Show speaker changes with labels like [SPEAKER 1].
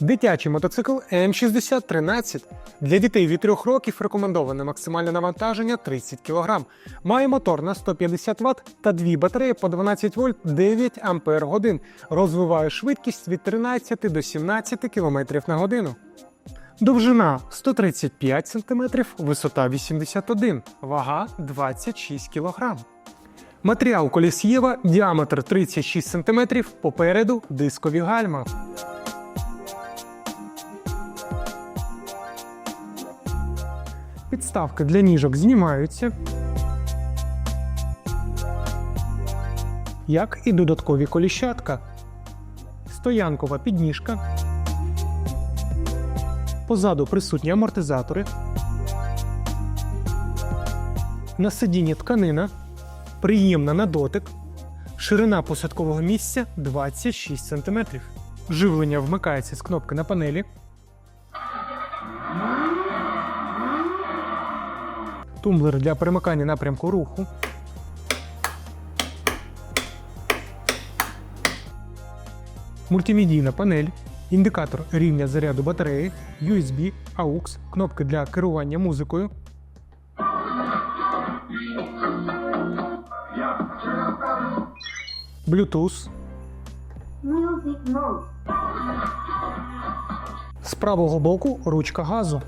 [SPEAKER 1] Дитячий мотоцикл М6013. Для дітей від 3 років рекомендоване максимальне навантаження 30 кг. Має мотор на 150 Вт та дві батареї по 12 вольт 9 Ампер годин. Розвиває швидкість від 13 до 17 км на годину. Довжина 135 см, висота 81, вага 26 кг. Матеріал колісєва, діаметр 36 см, попереду дискові гальма. Підставки для ніжок знімаються. Як і додаткові коліщатка. Стоянкова підніжка. Позаду присутні амортизатори. На сидінні тканина. Приємна на дотик. Ширина посадкового місця 26 см. Живлення вмикається з кнопки на панелі. Тумблер для перемикання напрямку руху. Мультимедійна панель, індикатор рівня заряду батареї, USB, AUX, кнопки для керування музикою. Bluetooth. З правого боку ручка газу.